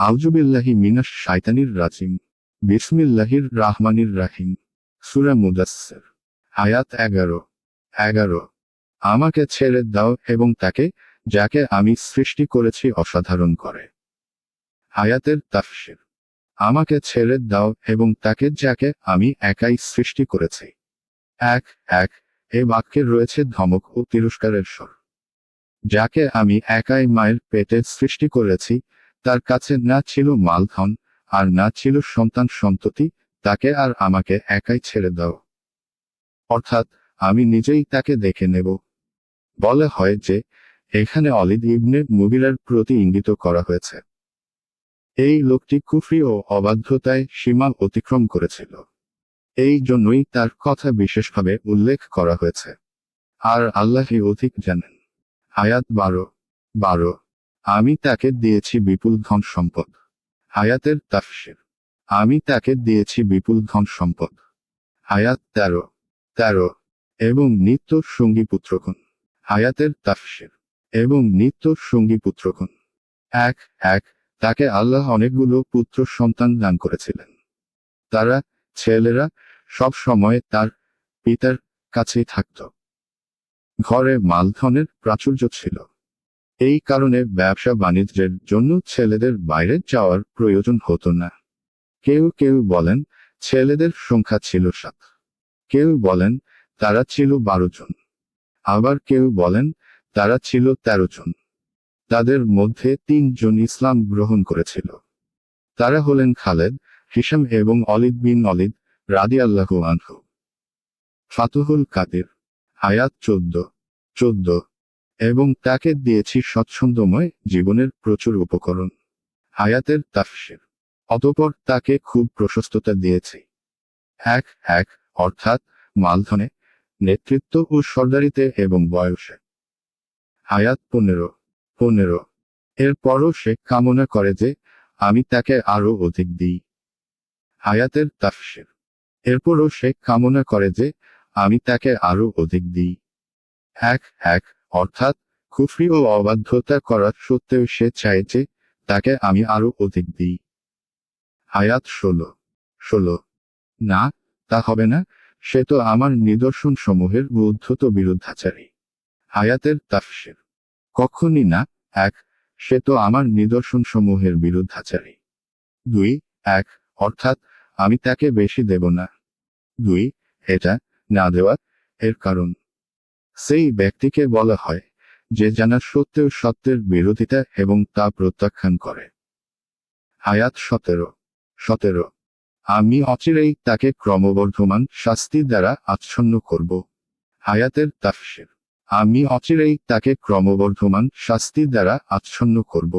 আউজুবিল্লাহি মিনাস শাইতানির রাজিম। বিসমিল্লাহির রাহমানির রাহিম। সুরা মুদাসসির। আয়াত এগারো। এগারো। আমাকে ছেড়ে দাও এবং তাকে, যাকে আমি সৃষ্টি করেছি, অসাধারণ করে। আয়াতের তাফসির। আমাকে ছেড়ে দাও এবং তাকে, যাকে আমি একাই সৃষ্টি করেছি। এক এক, এ বাক্যে রয়েছে ধমক ও তিরস্কারের স্বর। যাকে আমি একাই মায়ের পেটে সৃষ্টি করেছি তার কাছে না ছিল মালধন আর না ছিল সন্তান সন্ততি, তাকে আর আমাকে একাই ছেড়ে দাও। অর্থাৎ, আমি নিজেই তাকে দেখে নেব। বলে হয় যে, এখানে অলিদ ইবনে মুগিরার প্রতি ইঙ্গিত করা হয়েছে। এই লোকটি কুফরি ও অবাধ্যতায় সীমা অতিক্রম করেছিল। এই জন্যই তার কথা বিশেষভাবে উল্লেখ করা হয়েছে। আর আল্লাহই অধিক জানেন। আয়াত বারো। বারো। আমি তাকে দিয়েছি বিপুল ধন সম্পদ। হায়াতের তাফসির। আমি তাকে দিয়েছি বিপুল ধন সম্পদ। হায়াত তেরো তেরো, এবং নিত্য সঙ্গী পুত্রগণ। হায়াতের তাফসির। এবং নিত্য সঙ্গী পুত্রগণ। এক এক, তাকে আল্লাহ অনেকগুলো পুত্র সন্তান দান করেছিলেন। তারা, ছেলেরা, সব সময় তার পিতার কাছেই থাকত। ঘরে মালধনের প্রাচুর্য ছিল। এই কারণে ব্যবসা বাণিজ্যের জন্য ছেলেদের বাইরে যাওয়ার প্রয়োজন হতো না। কেউ কেউ বলেন, ছেলেদের সংখ্যা ছিল সাত। কেউ বলেন, তারা ছিল বারো জন। আবার কেউ বলেন, তারা ছিল তেরো জন। তাদের মধ্যে তিনজন ইসলাম গ্রহণ করেছিল। তারা হলেন খালেদ হিসাম এবং অলিদ বিন অলিদ রাদি আল্লাহ আনহু। ফাতুহুল কাদির, আয়াত চোদ্দ চোদ্দ। এবং তাকে দিয়েছি স্বচ্ছন্দময় জীবনের প্রচুর উপকরণ। হায়াতের তাফসির। অতপর তাকে খুব প্রশস্ততা দিয়েছি। এক এক, অর্থাৎ মালধনে, নেতৃত্ব ও সর্দারিতে এবং বয়সে। হায়াত পনেরো পনেরো। এরপরও সে কামনা করে যে আমি তাকে আরও অধিক দিই। হায়াতের তাফসির। এরপরও সে কামনা করে যে আমি তাকে আরও অধিক দিই। এক এক অর্থাৎ, কুফরি ও অবাধ্যতা করার সত্ত্বেও সে চায় যে, তাকে আমি আরও অধিক দিই। আয়াত ষোলো। ষোলো। না, তা হবে না, সে তো আমার নিদর্শন সমূহের উদ্ধত বিরুদ্ধাচারী। আয়াতের তাফসির। কখনই না, এক, সে তো আমার নিদর্শন সমূহের বিরুদ্ধাচারী। দুই, এক, অর্থাৎ, আমি তাকে বেশি দেব না। দুই, এটা না দেওয়া এর কারণ। সেই ব্যক্তিকে বলা হয়, যে জানা সত্ত্বেও সত্যের বিরোধিতা এবং তা প্রত্যাখ্যান করে। আয়াত সতেরো সতেরো, আমি অচিরেই তাকে ক্রমবর্ধমান শাস্তি দ্বারা আচ্ছন্ন করব। আয়াতের তাফসির, আমি অচিরেই তাকে ক্রমবর্ধমান শাস্তি দ্বারা আচ্ছন্ন করব।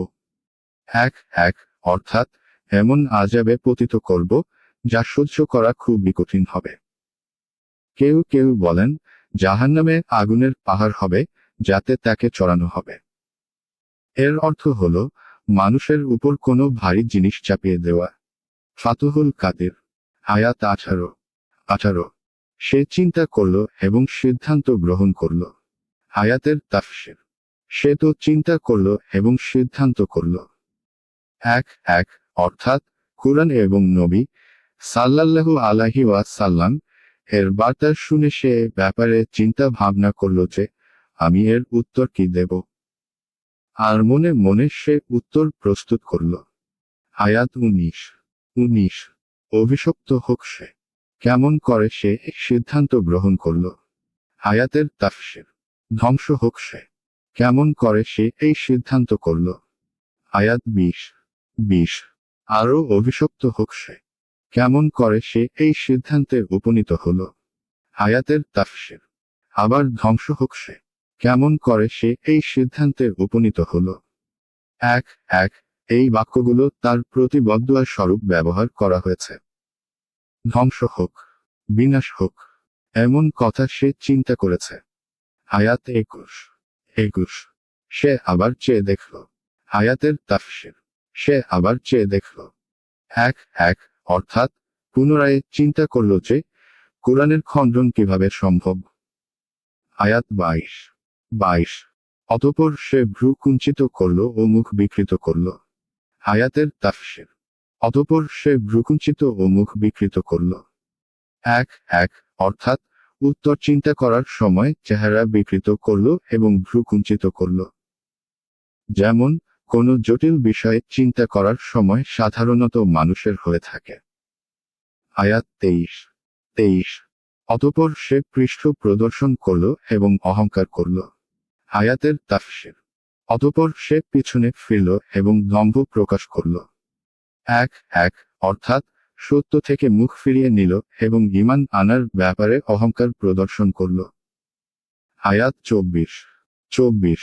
এক এক, অর্থাৎ, এমন আজাবে পতিত করব, যা সহ্য করা খুবই কঠিন হবে। কেউ কেউ বলেন জাহান্নামে আগুনের পাহাড় হবে, যাতে তাকে চড়ানো হবে। এর অর্থ হল, মানুষের উপর কোনো ভারী জিনিস চাপিয়ে দেওয়া। ফাতুহুল কাদের, আয়াত আঠারো। আঠারো। সে চিন্তা করল এবং সিদ্ধান্ত গ্রহণ করল। আয়াতের তাফসির। সে তো চিন্তা করল এবং সিদ্ধান্ত করল। এক এক, অর্থাৎ কুরআন এবং নবী সাল্লাল্লাহু আলাহি ওয়াসাল্লাম এর বার্তা শুনে সে ব্যাপারে চিন্তা ভাবনা করল যে, আমি এর উত্তর কি দেব? আর মনে মনে সে উত্তর প্রস্তুত করল। আয়াত উনিশ উনিশ, অভিশপ্ত হোক সে। কেমন করে সে সিদ্ধান্ত গ্রহণ করল? আয়াতের তাফসির, ধ্বংস হোক সে। কেমন করে সে এই সিদ্ধান্ত করল? আয়াত বিশ বিশ আরও অভিশপ্ত হোক সে। কেমন করে সে এই সিদ্ধান্তে উপনীত হল? আয়াতের তাফসির। আবার ধ্বংস হোক সে। কেমন করে সে এই সিদ্ধান্তে উপনীত হল? এক এক, এই বাক্যগুলো তার প্রতি বদুয়া স্বরূপ ব্যবহার করা হয়েছে। ধ্বংস হোক, বিনাশ হোক, এমন কথা সে চিন্তা করেছে। আয়াত একুশ। একুশ। সে আবার চেয়ে দেখল। আয়াতের তাফসির। সে আবার চেয়ে দেখল। এক এক অর্থাৎ পুনরায় চিন্তা করল যে কোরআনের খণ্ডন কীভাবে সম্ভব। আয়াত বাইশ। বাইশ। অতপর সে ভ্রু কুঞ্চিত করল ও মুখ বিকৃত করল। আয়াতের তাফসির। অতপর সে ভ্রুকুঞ্চিত ও মুখ বিকৃত করল। এক এক। অর্থাৎ উত্তর চিন্তা করার সময় চেহারা বিকৃত করল এবং ভ্রুকুঞ্চিত করল। যেমন কোনো জটিল বিষয়ে চিন্তা করার সময় সাধারণত মানুষের হয়ে থাকে। আয়াত তেইশ তেইশ, অতপর সে পৃষ্ঠ প্রদর্শন করল এবং অহংকার করল। আয়াতের তাফসির, অতপর সে পিছনে ফিরল এবং দম্ভ প্রকাশ করল। এক এক, অর্থাৎ সত্য থেকে মুখ ফিরিয়ে নিল এবং ইমান আনার ব্যাপারে অহংকার প্রদর্শন করল। আয়াত চব্বিশ চব্বিশ,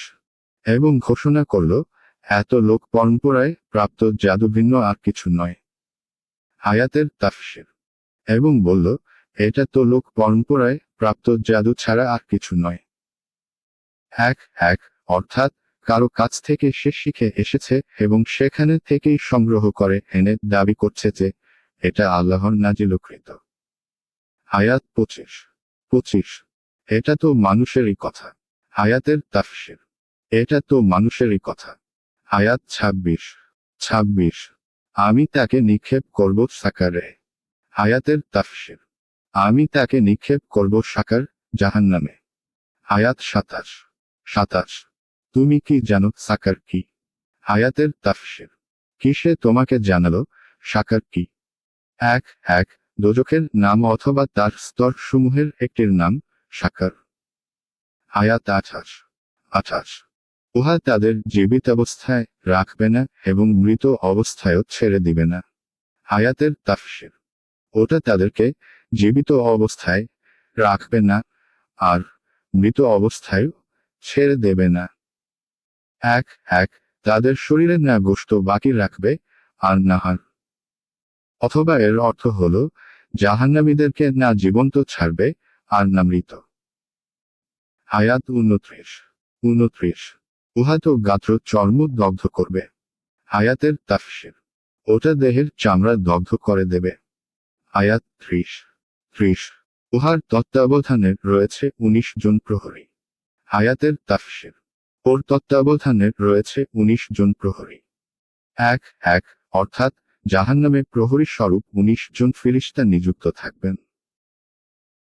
এবং ঘোষণা করল এত লোক পরম্পরায় প্রাপ্ত জাদু ভিন্ন আর কিছু নয়। আয়াতের তাফসির। এবং বলল, এটা তো লোক পরম্পরায় প্রাপ্ত জাদু ছাড়া আর কিছু নয়। এক এক, অর্থাৎ কারও কাছ থেকে সে শিখে এসেছে এবং সেখানে থেকেই সংগ্রহ করে, এনে দাবি করছে যে এটা আল্লাহর নাজিলকৃত। আয়াত পঁচিশ। পঁচিশ, এটা তো মানুষেরই কথা। আয়াতের তাফসির। এটা তো মানুষেরই কথা। আয়াত ছাব্বিশ ছাব্বিশ। আমি তাকে নিক্ষেপ করব সাকারে। আয়াতের তাফসির। আমি তাকে নিক্ষেপ করব সাকার জাহান্নামে। আয়াত সাতাশ সাতাশ। তুমি কি জানো সাকার কি? আয়াতের তাফসির। কিসে তোমাকে জানালো সাকার কি? এক এক। দোজখের নাম অথবা তার স্তর সমূহের একটির নাম সাকার। আয়াত আঠাশ আঠাশ। উহা তাদের জীবিত অবস্থায় রাখবে না এবং মৃত অবস্থায়ও ছেড়ে দিবে না। আয়াতের তাফসির। ওটা তাদেরকে জীবিত অবস্থায় রাখবে না আর মৃত অবস্থায়ও ছেড়ে দেবে না। এক এক, তাদের শরীরের না গোশত বাকি রাখবে আর না হার অথবা এর অর্থ হল, জাহান্নামীদেরকে না জীবন্ত ছাড়বে আর না মৃত। আয়াত উনত্রিশ উনত্রিশ উহা তো গাত্র চর্ম দগ্ধ করবে। আয়াতের তাফসির। ওটা দেহের চামড়া দগ্ধ করে দেবে। আয়াত ত্রিশ। ত্রিশ। উহার তত্ত্বাবধানে রয়েছে উনিশ জন প্রহরী। আয়াতের তাফসির। ওর তত্ত্বাবধানে রয়েছে উনিশ জন প্রহরী। এক এক, অর্থাৎ জাহান্নামে প্রহরী স্বরূপ উনিশ জন ফিরিস্তা নিযুক্ত থাকবেন।